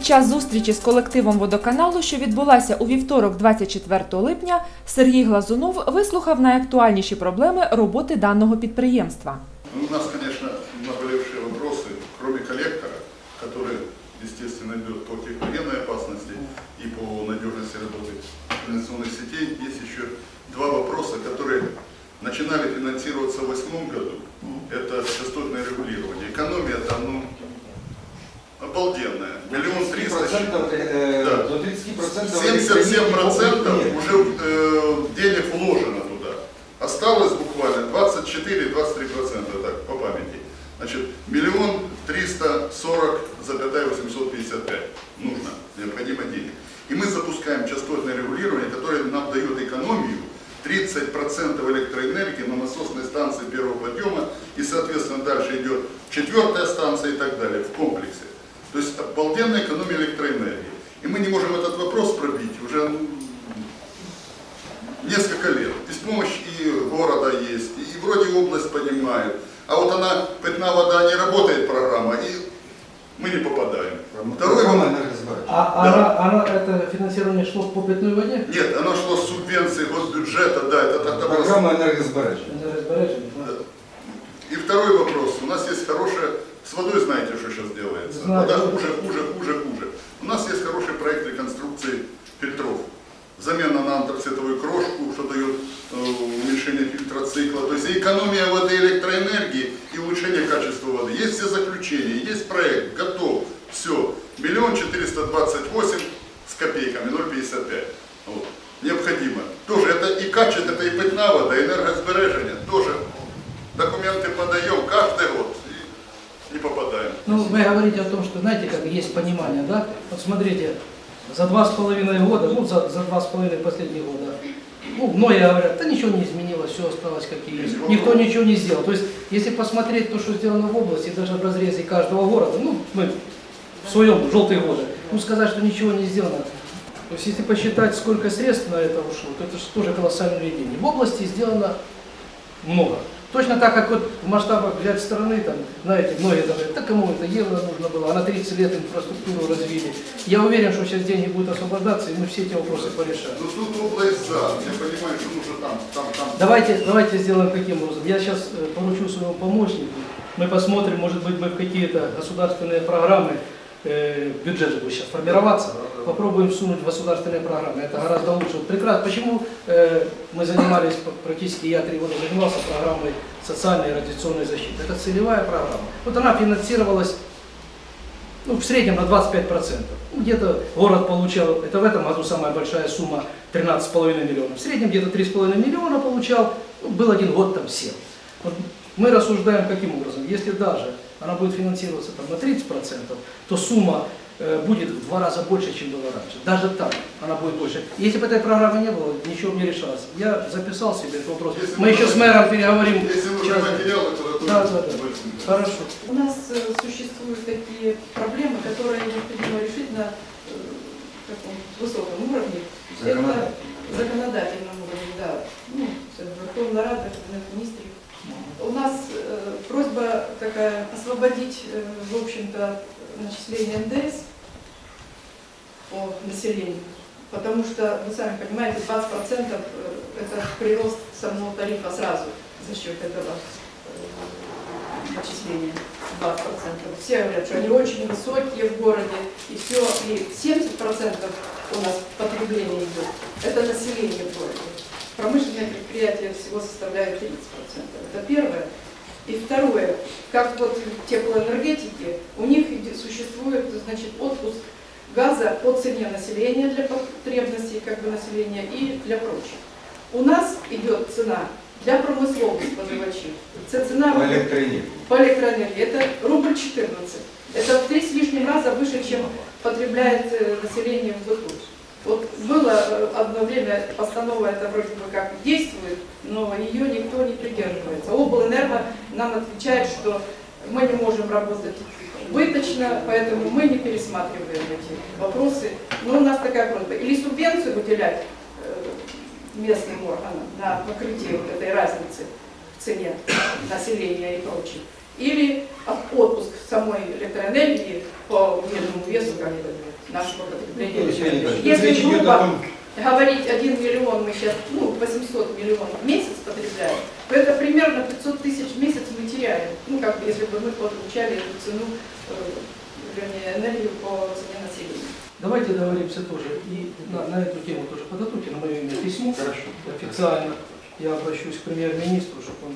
Під час зустрічі з колективом водоканалу, що відбулася у вівторок, 24 липня, Сергій Глазунов вислухав найактуальніші проблеми роботи даного підприємства. Ну, у нас, конечно, наболевшие вопросы, кроме коллектора, который, естественно, идет по техногенной опасности и по надежности работы канализационных сетей, есть еще два вопроса, которые начинали финансироваться в 2008 году. Это частотное регулирование. Экономия там, ну, обалденная. Миллион триста... 30%, э, Да. до 30% 77 процентов нет. уже э, денег вложено туда. Осталось буквально 24-23 процента, так, по памяти. Значит, миллион триста сорок запятая 855 нужно, необходимо денег. И мы запускаем частотное регулирование, которое нам дает экономию 30% электроэнергии на насосной станции первого подъема, и, соответственно, дальше идет четвертая станция и так далее в комплексе. То есть обалденная экономия электроэнергии. И мы не можем этот вопрос пробить уже ну, несколько лет. Здесь помощь и города есть, и вроде область понимает. А вот она, питная вода, не работает программа, и мы не попадаем. Второй Программа вопрос. энергосбережения. А Да. она, она, это финансирование шло по питной воде? Нет, оно шло с субвенции госбюджета, да, это, это, Программа энергосбережения. Это разбирательно, да? И второй вопрос. У нас есть хорошая... С водой знаете, что сейчас делается? Знаю. Вода хуже, хуже, хуже, хуже. У нас есть хороший проект реконструкции фильтров. Замена на антрацитовую крошку, что дает э, уменьшение фильтроцикла. То есть и экономия воды и электроэнергии и улучшение качества воды. Есть все заключения, есть проект, готов. Все. Миллион четыреста двадцать восемь с копейками, 0,55. Вот. Необходимо. Тоже это и качество, это и питная вода, и энергосбережение. Тоже документы подаем каждый год и не попадаем. Ну, вы говорите о том, что, знаете, как есть понимание, да? Вот смотрите, за два с половиной года, ну, за, за два с половиной последних года, ну, многие говорят, да ничего не изменилось, все осталось как и есть. Никто ничего не сделал. То есть, если посмотреть то, что сделано в области, даже в разрезе каждого города, ну, мы в своем желтые годы, ну, сказать, что ничего не сделано. То есть, если посчитать, сколько средств на это ушло, то это же тоже колоссальные деньги. В области сделано много. Точно так, как вот в масштабах взять страны, там, знаете, многие говорят, да кому это евро нужно было, а на 30 лет инфраструктуру развили. Я уверен, что сейчас деньги будут освобождаться, и мы все эти вопросы порешаем. Ну тут область за. Я понимаю, что нужно там, там, там. Давайте, давайте сделаем каким образом. Я сейчас э, поручу своему помощнику, мы посмотрим, может быть, мы в какие-то государственные программы, э, бюджет же будет сейчас формироваться, попробуем всунуть в государственные программы. Это гораздо лучше. Вот прекрасно. Почему э, мы занимались, практически я три года занимался программой социальной и радиационной защиты. Это целевая программа. Вот она финансировалась ну, в среднем на 25%. Ну, где-то город получал, это в этом году самая большая сумма, 13,5 миллионов. В среднем где-то 3,5 миллиона получал, ну, был один год там 7. Вот мы рассуждаем каким образом, если даже она будет финансироваться там, на 30%, то сумма э, будет в два раза больше, чем было раньше. Даже так она будет больше. Если бы этой программы не было, ничего бы не решалось. Я записал себе этот вопрос. Если Мы еще с мэром переговорим. Если нужны материалы, то это Да, да, да. Хорошо. У нас э, существуют такие проблемы, которые необходимо решить на э, таком высоком уровне. Законодательно. Это законодательном уровне, да. Ну, це Верховна Рада, Кабинет министров. У нас э, просьба такая освободить, э, в общем-то, начисление НДС по населению. Потому что, вы сами понимаете, 20% э, это прирост самого тарифа сразу за счет этого э, начисления 20%. Все говорят, что они очень высокие в городе, и все, и 70% у нас потребление идет. Это население в городе. Промышленные предприятия всего составляют 30%. Это первое. И второе, как вот в теплоэнергетике, у них существует, значит, отпуск газа по цене населения для потребностей как бы населения и для прочих. У нас идет цена для промысловых споживачей. Це цена По электроэнергии. по электроэнергии. Это рубль 14. Это в три с лишним раза выше, чем потребляет э, население в быту. Вот было э, одно время, постанова это вроде бы как действует, но ее никто не придерживается. Облэнерго нам отвечает, что мы не можем работать убыточно, поэтому мы не пересматриваем эти вопросы. Но у нас такая просьба. Или субвенцию выделять э, местным органам на покрытие вот этой разницы в цене населения и прочее. Или от- отпуск самой электроэнергии по медному весу как бы нашего потребления. Ильич, Если грубо говорить 1 миллион, мы сейчас, ну, 800 миллионов в месяц потребляем, то это примерно 500 тысяч в месяц мы теряем. Ну, как бы, если бы мы получали эту цену, э, вернее, энергию по цене населения. Давайте договоримся тоже и на, на эту тему тоже подготовьте на мое имя письмо. Хорошо. Официально я обращусь к премьер-министру, чтобы он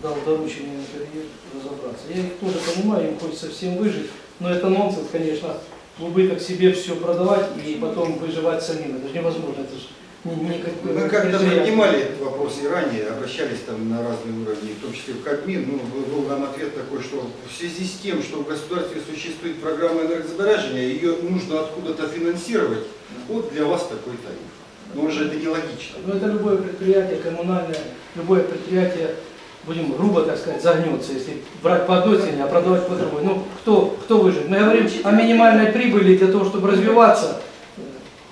дал доручение период разобраться. Я их тоже понимаю, им хочется всем выжить, но это нонсенс, конечно, в убыток себе все продавать и потом выживать самим. Это же невозможно, это же ни- никакой Мы как-то поднимали этот вопрос и ранее, обращались там на разные уровни, в том числе в Кабмин. Ну, был, нам ответ такой, что в связи с тем, что в государстве существует программа энергосбережения, ее нужно откуда-то финансировать, вот для вас такой тариф. Но же это нелогично. Ну, это любое предприятие коммунальное, любое предприятие, будем грубо так сказать, загнется, если брать по одной цене, а продавать по другой. Ну, кто, кто выживет? Мы говорим о минимальной прибыли для того, чтобы развиваться.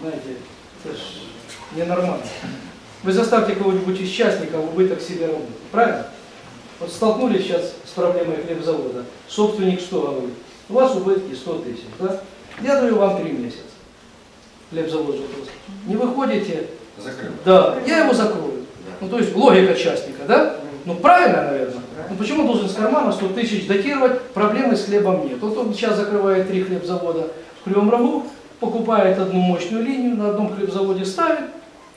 Знаете, это ж ненормально. Вы заставьте кого-нибудь из частников убыток себе работать. Правильно? Вот столкнулись сейчас с проблемой хлебзавода. Собственник что говорит? У вас убытки 100 тысяч, да? Я даю вам 3 месяца. Хлебзавод вопрос. Не выходите, Закрыл. да, я его закрою. Ну, то есть логика частника, да? Ну, правильно, наверное. Ну, почему должен с кармана 100 тысяч датировать, проблемы с хлебом нет. Вот он сейчас закрывает три хлебзавода в Кривом Рогу, покупает одну мощную линию, на одном хлебзаводе ставит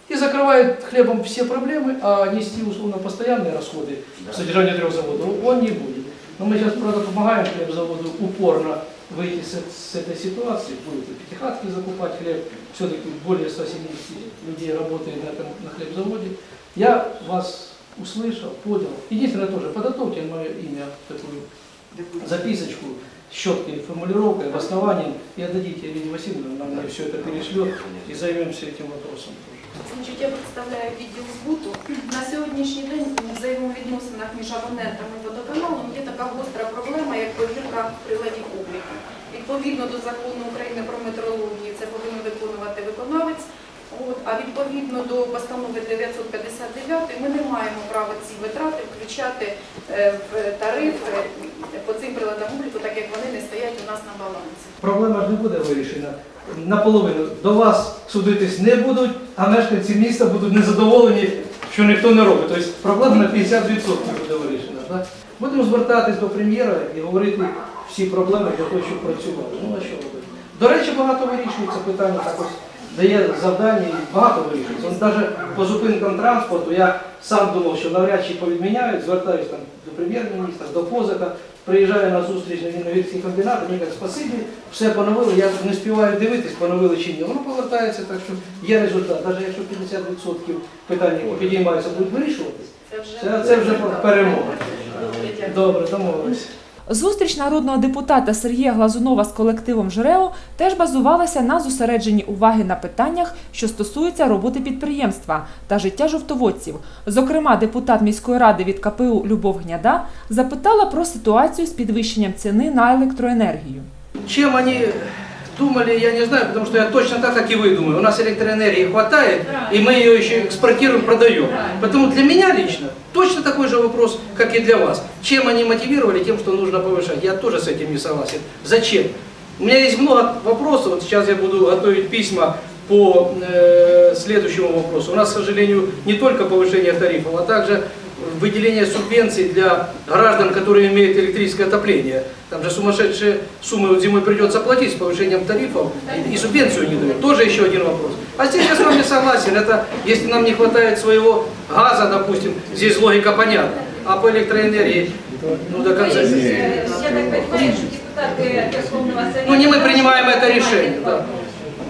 и закрывает хлебом все проблемы, а нести условно постоянные расходы в содержании трех заводов он не будет. Но мы сейчас, правда, помогаем хлебзаводу упорно выйти с, с этой ситуации, будут и пятихатки закупать хлеб, все-таки более 170 людей работает на этом на хлебзаводе. Я вас услышал, понял. Единственное тоже, подготовьте на мое имя такую записочку с четкой формулировкой, обоснованием и отдадите Ирине Васильевне, она мне все это перешлет і займемся этим вопросом тоже. Значить, я представляю відділ збуту. На сьогоднішній день у взаємовідносинах між абонентами і водоканалом є така гостра проблема, як повірка приладів обліку. Відповідно до закону України про метрологію це повинен виконувати виконавець. От, а відповідно до постанови 959 ми не маємо права ці витрати включати е, в тариф е, по цим приладам обліку, так як вони не стоять у нас на балансі. Проблема ж не буде вирішена наполовину. До вас судитись не будуть, а мешканці міста будуть незадоволені, що ніхто не робить. Тобто проблема на 50% буде вирішена. Так? Будемо звертатись до прем'єра і говорити всі проблеми для того, щоб працювати. Ну а що робити? До речі, багато вирішується питання також. Дає завдання і багато вирішується. От навіть по зупинкам транспорту я сам думав, що навряд чи повідміняють, звертаюсь там до прем'єр-міністра, до позика, приїжджаю на зустріч на Вінновірський комбінат, вони кажуть, спасибі, все поновили, я не співаю дивитись, поновили чи ні. Воно повертається, так що є результат. Навіть якщо 50% питань, які підіймаються, будуть вирішуватись, Це вже, це, це вже перемога. Добре, дякую. Добре, домовилися. Зустріч народного депутата Сергія Глазунова з колективом ЖРЕО теж базувалася на зосередженні уваги на питаннях, що стосуються роботи підприємства та життя жовтоводців. Зокрема, депутат міської ради від КПУ Любов Гняда запитала про ситуацію з підвищенням ціни на електроенергію. Чем они думали, я не знаю, потому что я точно так, как и вы думаю. У нас электроэнергии хватает, и мы ее еще экспортируем, продаем. Поэтому для меня лично точно такой же вопрос, как и для вас. Чем они мотивировали тем, что нужно повышать? Я тоже с этим не согласен. Зачем? У меня есть много вопросов. Вот сейчас я буду готовить письма по э, следующему вопросу. У нас, к сожалению, не только повышение тарифов, а также выделение субвенций для граждан, которые имеют электрическое отопление. Там же сумасшедшие суммы вот зимой придется платить с повышением тарифов, и, и субвенцию не дают. Тоже еще один вопрос. А здесь я с вами согласен, это если нам не хватает своего газа, допустим, здесь логика понятна. А по электроэнергии, ну до конца. Я так понимаю, что депутаты Верховного Совета... Ну не мы принимаем это решение. Да.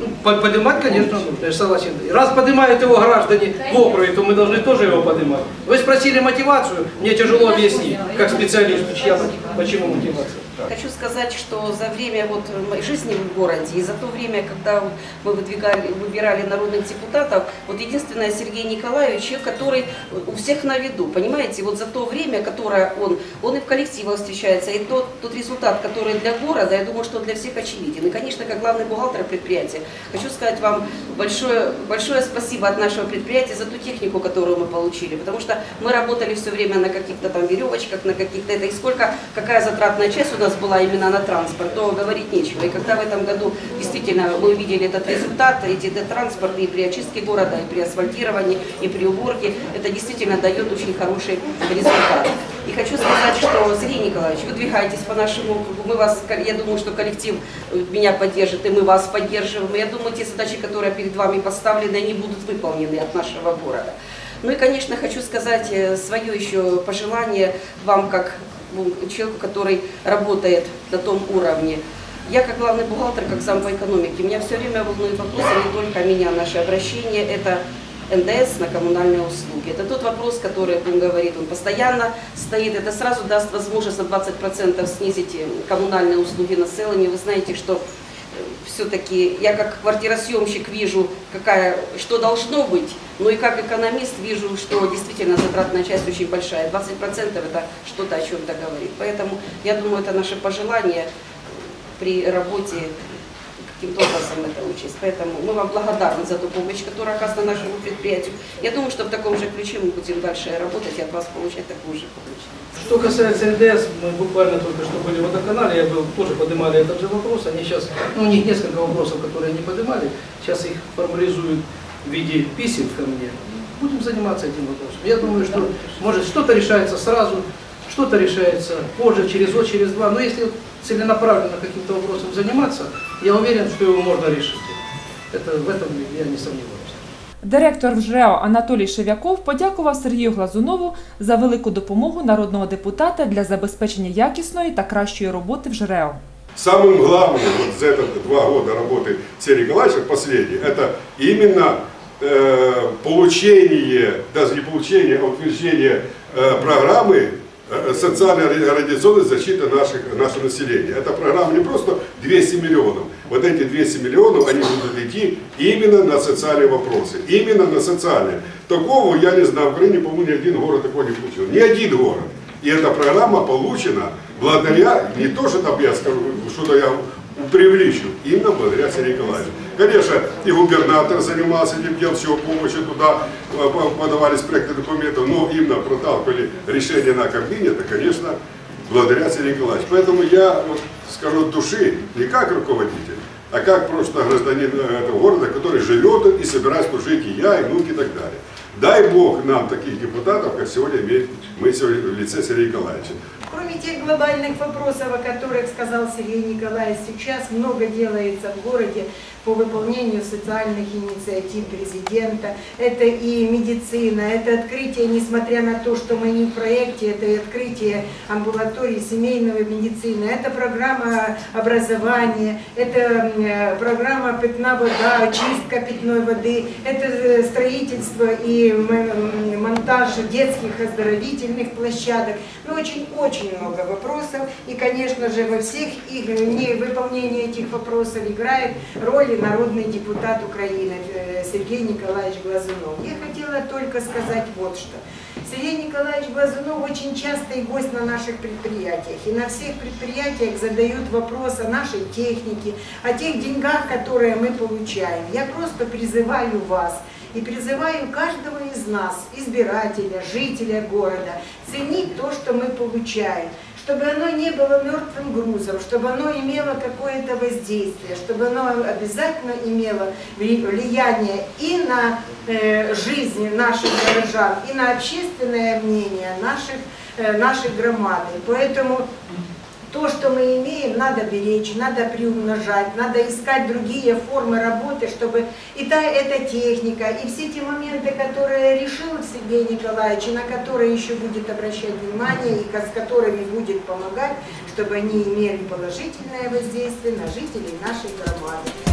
Ну, по- Поднимать, конечно, нужно, я согласен. Раз поднимают его граждане в округе, то мы должны тоже его поднимать. Вы спросили мотивацию, мне тяжело объяснить, как специалисту, чья, почему мотивация. Хочу сказать, что за время вот моей жизни в городе и за то время, когда мы выдвигали, выбирали народных депутатов, вот единственное Сергей Николаевич, человек, который у всех на виду, понимаете, вот за то время, которое он, он и в коллективах встречается, и тот, тот результат, который для города, я думаю, что для всех очевиден. И, конечно, как главный бухгалтер предприятия, хочу сказать вам большое, большое спасибо от нашего предприятия за ту технику, которую мы получили, потому что мы работали все время на каких-то там веревочках, на каких-то это, и сколько, какая затратная часть у нас нас была именно на транспорт, то говорить нечего. И когда в этом году действительно мы увидели этот результат, эти транспорт и при очистке города, и при асфальтировании, и при уборке, это действительно дает очень хороший результат. И хочу сказать, что, Сергей Николаевич, выдвигайтесь по нашему округу. Мы вас, я думаю, что коллектив э, меня поддержит, и мы вас поддерживаем. Я думаю, те задачи, которые перед вами поставлены, они будут выполнены от нашего города. Ну и, конечно, хочу сказать свое еще пожелание вам, как человеку, который работает на том уровне. Я как главный бухгалтер, как зам по экономике, меня все время волнует вопрос, а не только меня, наше обращение, это НДС на коммунальные услуги. Это тот вопрос, который он говорит, он постоянно стоит. Это сразу даст возможность на 20% снизить э, коммунальные услуги населению. Вы знаете, что все-таки я как квартиросъемщик вижу, какая, что должно быть, но и как экономист вижу, что действительно затратная часть очень большая. 20% это что-то о чем-то говорит. Поэтому я думаю, это наше пожелание при работе каким-то образом это учесть. Поэтому мы вам благодарны за ту помощь, которая оказана нашему предприятию. Я думаю, что в таком же ключе мы будем дальше работать и от вас получать такую же помощь. Что касается НДС, мы буквально только что были в водоканале, я был, тоже поднимали этот же вопрос. Они сейчас, ну, у них несколько вопросов, которые они поднимали, сейчас их формализуют в виде писем ко мне. Будем заниматься этим вопросом. Я думаю, что, может, что-то решается сразу, что-то решается позже, через год, через два. Но если целенаправленно каким-то вопросом заниматься, я уверен, что его можно решить. Это, в этом я не сомневаюсь. Директор ЖРЕО Анатолій Шев'яков подякував Сергію Глазунову за велику допомогу народного депутата для забезпечення якісної та кращої роботи в ЖРЕО. Самым главным вот за это два года работы Сергея Николаевича, последний, это именно э, получение, даже не получение, а утверждение э, программы э, социальной радиационной защиты наших, нашего населения. Эта программа не просто 200 миллионов. Вот эти 200 миллионов, они будут идти именно на социальные вопросы. Именно на социальные. Такого, я не знаю, в Украине, по-моему, ни один город такого не получил. Ни один город. И эта программа получена благодаря, не то, что там я скажу, что-то я привлечу, именно благодаря Сергею Николаевичу. Конечно, и губернатор занимался этим делом, всего помощи туда э, по- подавались проекты документов, но именно проталкивали решение на Кабмине, это, конечно, благодаря Сергею Николаевичу. Поэтому я вот, скажу от души, не как руководитель, а как просто гражданин э, этого города, который живет и собирается тут жить и я, и внуки и так далее. Дай Бог нам таких депутатов, как сегодня имеем мы сегодня в лице Сергея Николаевича. Кроме тех глобальных вопросов, о которых сказал Сергей Николаевич, сейчас много делается в городе по выполнению социальных инициатив президента. Это и медицина, это открытие, несмотря на то, что мы не в проекте, это и открытие амбулатории семейной медицины, это программа образования, это э, программа питна вода, очистка питной воды, это э, строительство и монтаж детских оздоровительных площадок. Ну, очень-очень много вопросов. И, конечно же, во всех их не выполнении этих вопросов играет роль народный депутат Украины э, Сергей Николаевич Глазунов. Я хотела только сказать вот что. Сергей Николаевич Глазунов очень частый гость на наших предприятиях. И на всех предприятиях задают вопрос о нашей технике, о тех деньгах, которые мы получаем. Я просто призываю вас и призываю каждого из нас, избирателя, жителя города, ценить то, что мы получаем, чтобы оно не было мертвым грузом, чтобы оно имело какое-то воздействие, чтобы оно обязательно имело вли- влияние и на э, жизнь наших горожан, и на общественное мнение наших, э, нашей громады. Поэтому то, что мы имеем, надо беречь, надо приумножать, надо искать другие формы работы, чтобы и та эта техника, и все те моменты, которые решил Сергей Николаевич, и на которые еще будет обращать внимание, и с которыми будет помогать, чтобы они имели положительное воздействие на жителей нашей громады.